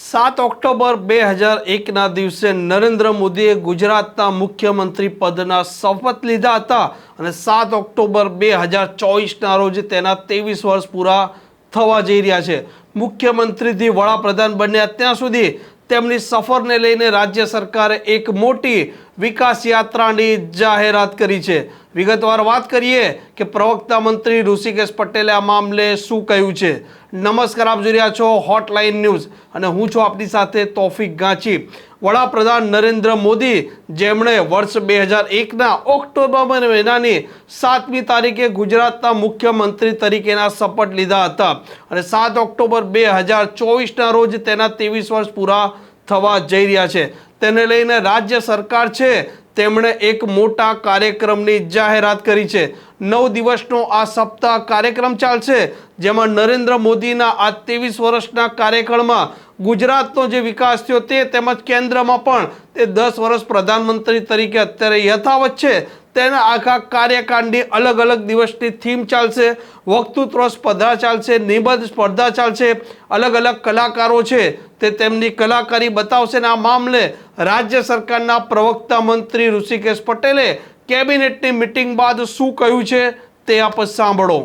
સાત ઓક્ટોબર બે હજાર એકના દિવસે નરેન્દ્ર મોદીએ ગુજરાતના મુખ્યમંત્રી પદના શપથ લીધા હતા અને સાત ઓક્ટોબર બે હજાર ચોવીસના રોજ તેના ત્રેવીસ વર્ષ પૂરા થવા જઈ રહ્યા છે. મુખ્યમંત્રીથી વડાપ્રધાન બન્યા ત્યાં સુધી તેમની સફરને લઈને રાજ્ય સરકારે એક મોટી વિકાસ યાત્રાની જાહેરાત કરી છે. વિગતવાર વાત કરીએ કે પ્રવક્તા મંત્રી ઋષિકેશ પટેલે આ મામલે શું કહ્યું છે. નમસ્કાર, આપ જોઈ રહ્યા છો હોટલાઇન ન્યૂઝ અને હું છું આપની સાથે તોફિક ગાંચી. વડાપ્રધાન નરેન્દ્ર મોદી, જેમણે વર્ષ બે હજાર એકના ઓક્ટોબર મહિનાની સાતમી તારીખે ગુજરાતના મુખ્યમંત્રી તરીકેના શપથ લીધા હતા અને સાત ઓક્ટોબર બે હજાર ચોવીસના રોજ તેના ત્રેવીસ વર્ષ પૂરા થવા જઈ રહ્યા છે. તેને લઈને રાજ્ય સરકાર છે, તેમણે એક મોટા કાર્યક્રમની જાહેરાત કરી છે. નવ દિવસનો આ સપ્તાહ કાર્યક્રમ ચાલશે, જેમાં નરેન્દ્ર મોદીના આ ત્રેવીસ વર્ષના કાર્યકાળમાં ગુજરાતનો જે વિકાસ થયો તે તેમજ કેન્દ્રમાં પણ તે દસ વર્ષ પ્રધાનમંત્રી તરીકે અત્યારે યથાવત છે. તેના આખા કાર્યકાળની અલગ અલગ દિવસની થીમ ચાલશે. વક્તૃત્વ સ્પર્ધા ચાલશે, નિબંધ સ્પર્ધા ચાલશે, અલગ અલગ કલાકારો છે તે તેમની કલાકારી બતાવશે અને આ મામલે રાજ્ય સરકારના પ્રવક્તા મંત્રી ઋષિકેશ પટેલે કેબિનેટની મિટિંગ બાદ શું કહ્યું છે તે આપ સાંભળો.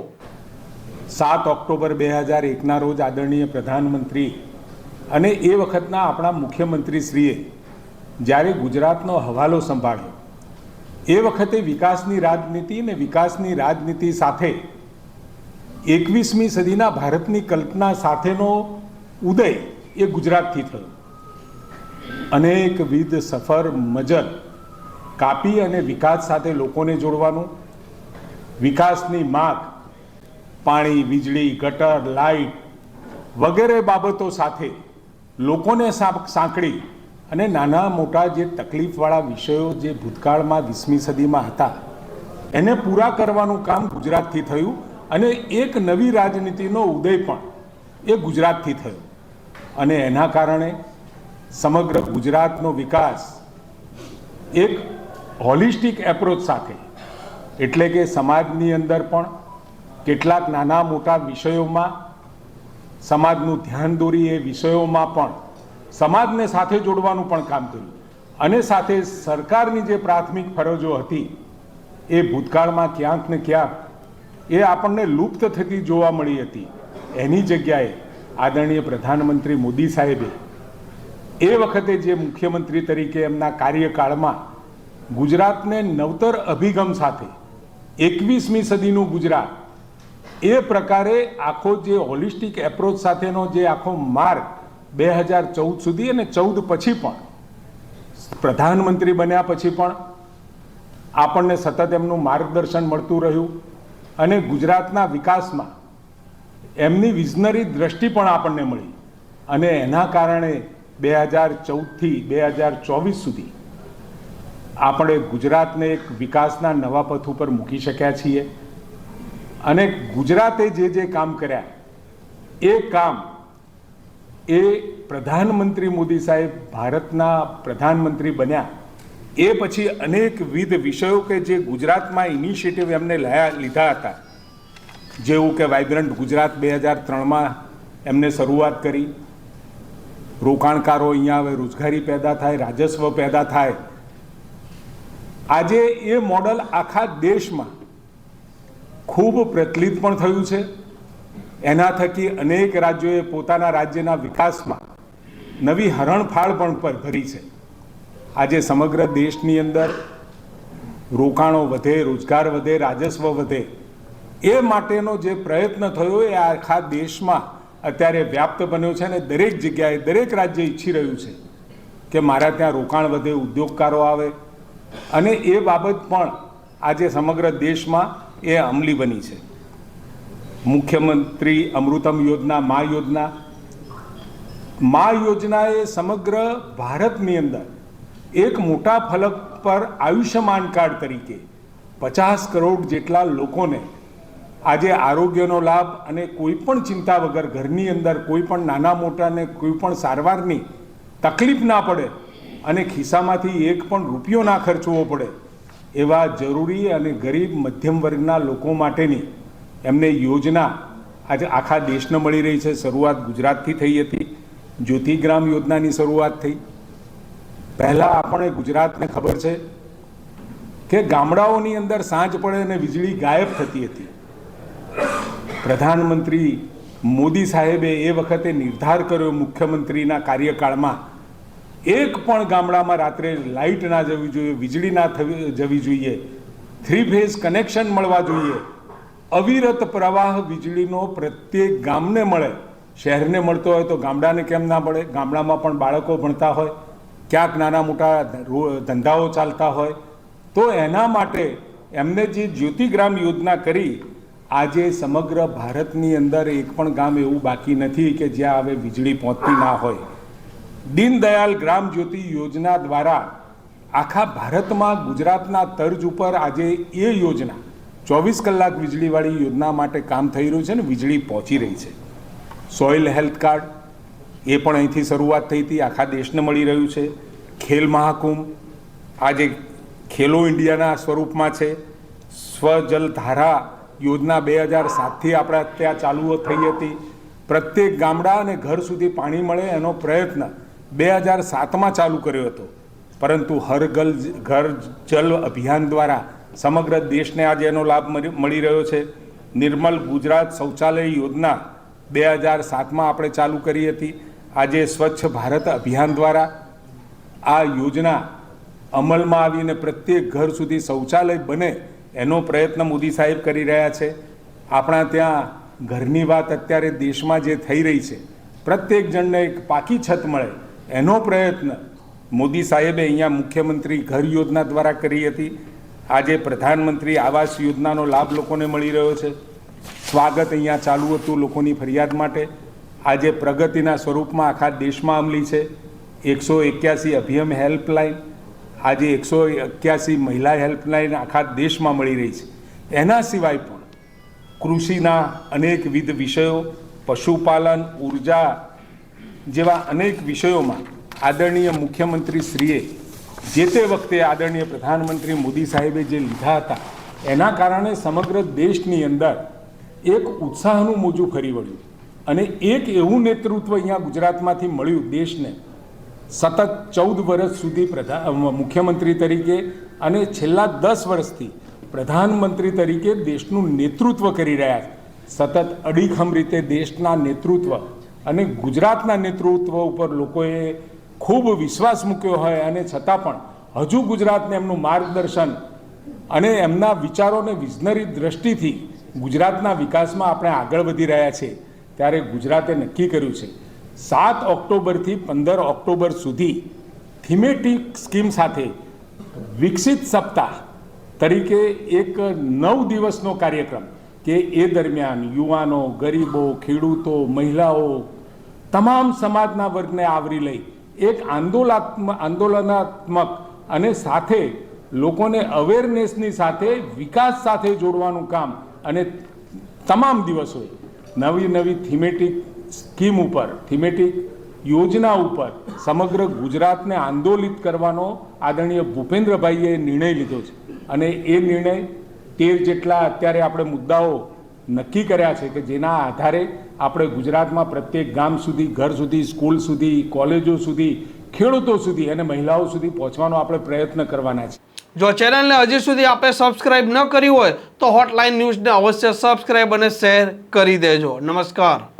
સાત ઓક્ટોબર બે હજાર એકના રોજ આદરણીય પ્રધાનમંત્રી અને એ વખતના આપણા મુખ્યમંત્રીશ્રીએ જ્યારે ગુજરાતનો હવાલો સંભાળ્યો એ વખતે વિકાસની રાજનીતિ ને વિકાસની રાજનીતિ સાથે એકવીસમી સદીના ભારતની કલ્પના સાથેનો ઉદય એ ગુજરાતથી થયો. અનેકવિધ સફર, મજલ કાપી અને વિકાસ સાથે લોકોને જોડવાનું, વિકાસની માગ, પાણી, વીજળી, ગટર, લાઇટ વગેરે બાબતો સાથે લોકોને સાંક- સાંકળી અને નાના મોટા જે તકલીફવાળા વિષયો જે ભૂતકાળમાં વીસમી સદીમાં હતા, એને પૂરા કરવાનું કામ ગુજરાતથી થયું અને એક નવી રાજનીતિનો ઉદય પણ એ ગુજરાતથી થયો. અને એના કારણે સમગ્ર ગુજરાતનો વિકાસ એક હોલિસ્ટિક એપ્રોચ સાથે, એટલે કે સમાજની અંદર પણ કેટલાક નાના મોટા વિષયોમાં, સમાજનું ધ્યાન દોરી એ વિષયોમાં પણ સમાજને સાથે જોડવાનું પણ કામ કર્યું. અને સાથે સરકારની જે પ્રાથમિક ફરજો હતી, એ ભૂતકાળમાં ક્યાંક ને ક્યાંક એ આપણને લુપ્ત થતી જોવા મળી હતી. એની જગ્યાએ આદરણીય પ્રધાનમંત્રી મોદી સાહેબે એ વખતે જે મુખ્યમંત્રી તરીકે એમના કાર્યકાળમાં ગુજરાતને નવતર અભિગમ સાથે એકવીસમી સદીનું ગુજરાત, એ પ્રકારે આખો જે હોલિસ્ટિક એપ્રોચ સાથેનો જે આખો માર્ગ બે હજાર ચૌદ સુધી અને ચૌદ પછી પણ. પ્રધાનમંત્રી બન્યા પછી પણ આપણને સતત એમનું માર્ગદર્શન મળતું રહ્યું અને ગુજરાતના વિકાસમાં એમની વિઝનરી દ્રષ્ટિ પણ આપણને મળી. અને એના કારણે બે હજાર ચૌદથી બે હજાર ચોવીસ સુધી આપણે ગુજરાતને એક વિકાસના નવા પથ ઉપર મૂકી શક્યા છીએ. અને ગુજરાતે જે જે કામ કર્યા, એ કામ એ પ્રધાનમંત્રી મોદી સાહેબ ભારતના પ્રધાનમંત્રી બન્યા. એ પછી અનેકવિધ વિષયો કે જે ગુજરાતમાં ઇનિશિયેટિવ એમને લયા, લીધા હતા. જેવું કે વાઇબ્રન્ટ ગુજરાત બે હજાર ત્રણમાં એમને શરૂઆત કરી. રોકાણકારો અહીંયા આવે, રોજગારી પેદા થાય, રાજસ્વ પેદા થાય. આજે એ મોડલ આખા દેશમાં ખૂબ પ્રચલિત પણ થયું છે. એના થકી અનેક રાજ્યોએ પોતાના રાજ્યના વિકાસમાં નવી હરણફાળ પણ પર ભરી છે. આજે સમગ્ર દેશની અંદર રોકાણો વધે, રોજગાર વધે, રાજસ્વ વધે. એ માટેનો જે પ્રયત્ન થયો એ આખા દેશમાં અત્યારે વ્યાપ્ત બન્યો છે અને દરેક જગ્યાએ દરેક રાજ્ય ઈચ્છી રહ્યું છે કે મારા ત્યાં રોકાણ વધે, ઉદ્યોગકારો આવે. અને એ બાબત પણ આજે સમગ્ર દેશમાં એ અમલી બની છે. મુખ્યમંત્રી અમૃતમ યોજના, મા યોજના. મા યોજના એ સમગ્ર ભારતની અંદર એક મોટા ફલક પર આયુષ્યમાન કાર્ડ તરીકે પચાસ કરોડ જેટલા લોકોને આજે આરોગ્યનો લાભ અને કોઈ પણ ચિંતા વગર ઘરની અંદર, કોઈ પણ નાના મોટાને, કોઈ પણ સારવારની તકલીફ ના પડે અને ખિસ્સામાંથી એક પણ રૂપિયો ના ખર્ચવો પડે, એવા જરૂરી અને ગરીબ મધ્યમ વર્ગના લોકો માટેની એમને યોજના આજે આખા દેશને મળી રહી છે. શરૂઆત ગુજરાતથી થઈ હતી. જ્યોતિગ્રામ યોજનાની શરૂઆત થઈ. પહેલાં આપણે ગુજરાતને ખબર છે કે ગામડાઓની અંદર સાંજ પડે અને વીજળી ગાયબ થતી હતી. પ્રધાનમંત્રી મોદી સાહેબે એ વખતે નિર્ધાર કર્યો મુખ્યમંત્રીના કાર્યકાળમાં એક પણ ગામડામાં રાત્રે લાઇટ ના જવી જોઈએ, વીજળી ના થવી જવી જોઈએ, થ્રી ફેઝ કનેક્શન મળવા જોઈએ. અવિરત પ્રવાહ વીજળીનો પ્રત્યેક ગામને મળે. શહેરને મળતો હોય તો ગામડાને કેમ ના મળે? ગામડામાં પણ બાળકો ભણતા હોય. ક્યાંક નાના મોટા ધંધાઓ ચાલતા હોય. તો એના માટે એમને જે જ્યોતિગ્રામ યોજના કરી, આજે સમગ્ર ભારતની અંદર એક પણ ગામ એવું બાકી નથી કે જ્યાં હવે વીજળી પહોંચતી ના હોય. દીનદયાલ ગ્રામ જ્યોતિ યોજના દ્વારા આખા ભારતમાં ગુજરાતના તર્જ ઉપર આજે એ યોજના ચોવીસ કલાક વીજળીવાળી યોજના માટે કામ થઈ રહ્યું છે ને વીજળી પહોંચી રહી છે. સોઇલ હેલ્થ કાર્ડ, એ પણ અહીંથી શરૂઆત થઈ હતી, આખા દેશને મળી રહ્યું છે. ખેલ મહાકુંભ આજે ખેલો ઇન્ડિયાના સ્વરૂપમાં છે સ્વજલ ધારા યોજના બે હજાર સાતથી આપણા ત્યાં ચાલુ થઈ હતી. પ્રત્યેક ગામડા અને ઘર સુધી પાણી મળે એનો પ્રયત્ન બે હજાર સાતમાં ચાલુ કર્યો હતો. પરંતુ હર ગલ, ઘર જલ અભિયાન દ્વારા સમગ્ર દેશને આજે એનો લાભ મળી રહ્યો છે. નિર્મલ ગુજરાત શૌચાલય યોજના બે હજાર સાતમાં આપણે ચાલુ કરી હતી. આજે સ્વચ્છ ભારત અભિયાન દ્વારા આ યોજના અમલમાં આવીને પ્રત્યેક ઘર સુધી શૌચાલય બને એનો પ્રયત્ન મોદી સાહેબ કરી રહ્યા છે. આપણા ત્યાં ઘરની વાત અત્યારે દેશમાં જે થઈ રહી છે, પ્રત્યેક જણને એક પાકી છત મળે એનો પ્રયત્ન મોદી સાહેબે અહીંયા મુખ્યમંત્રી ઘર યોજના દ્વારા કરી હતી. આજે પ્રધાનમંત્રી આવાસ યોજનાનો લાભ લોકોને મળી રહ્યો છે. સ્વાગત અહીંયા ચાલુ હતું લોકોની ફરિયાદ માટે. આજે પ્રગતિના સ્વરૂપમાં આખા દેશમાં અમલી છે. એકસો એક્યાસી અભિયમ હેલ્પલાઇન, આજે એકસો એક્યાસી મહિલા હેલ્પલાઇન આખા દેશમાં મળી રહી છે. એના સિવાય પણ કૃષિના અનેકવિધ વિષયો, પશુપાલન, ઊર્જા જેવા અનેક વિષયોમાં આદરણીય મુખ્યમંત્રી શ્રીએ જે તે વખતે આદરણીય પ્રધાનમંત્રી મોદી સાહેબે જે લીધા હતા, એના કારણે સમગ્ર દેશની અંદર એક ઉત્સાહનું મોજું ફરી વળ્યું. અને એક એવું નેતૃત્વ અહીંયા ગુજરાતમાંથી મળ્યું દેશને, સતત ચૌદ વર્ષ સુધી પ્રધાન મુખ્યમંત્રી તરીકે અને છેલ્લા દસ વર્ષથી પ્રધાનમંત્રી તરીકે દેશનું નેતૃત્વ કરી રહ્યા સતત અડીખમ રીતે દેશના નેતૃત્વ અને ગુજરાતના નેતૃત્વ ઉપર લોકોએ ખૂબ વિશ્વાસ મૂક્યો હોય અને છતાં પણ હજુ ગુજરાતને એમનું માર્ગદર્શન અને એમના વિચારોને વિઝનરી દ્રષ્ટિથી ગુજરાતના વિકાસમાં આપણે આગળ વધી રહ્યા છીએ. ત્યારે ગુજરાતે નક્કી કર્યું છે, સાત ઓક્ટોબરથી પંદર ઓક્ટોબર સુધી થીમેટિક સ્કીમ સાથે વિકસિત સપ્તાહ તરીકે એક નવ દિવસનો કાર્યક્રમ કે એ દરમિયાન યુવાનો, ગરીબો, ખેડૂતો, મહિલાઓ, તમામ સમાજના વર્ગને આવરી લઈ એક આંદોલનાત્મક આંદોલનાત્મક અને સાથે લોકોને અવેરનેસની સાથે વિકાસ સાથે જોડવાનું કામ અને તમામ દિવસોએ નવી નવી થીમેટિક સ્કીમ ઉપર થીમેટિક યોજના ઉપર સમગ્ર ગુજરાતને આંદોલિત કરવાનો આદરણીય ભૂપેન્દ્રભાઈએ નિર્ણય લીધો છે. અને એ નિર્ણય તેર જેટલા અત્યારે આપણે મુદ્દાઓ નક્કી કર્યા છે કે જેના આધારે આપણે ગુજરાતમાં પ્રત્યેક ગામ સુધી, ઘર સુધી, સ્કૂલ સુધી, કોલેજો સુધી, ખેડૂતો સુધી અને મહિલાઓ સુધી પહોંચવાનો આપણે પ્રયત્ન કરવાના છે. જો ચેનલને હજી સુધી આપણે સબસ્ક્રાઇબ ન કરી હોય તો હોટલાઇન ન્યૂઝને અવશ્ય સબસ્ક્રાઇબ અને શેર કરી દેજો. નમસ્કાર.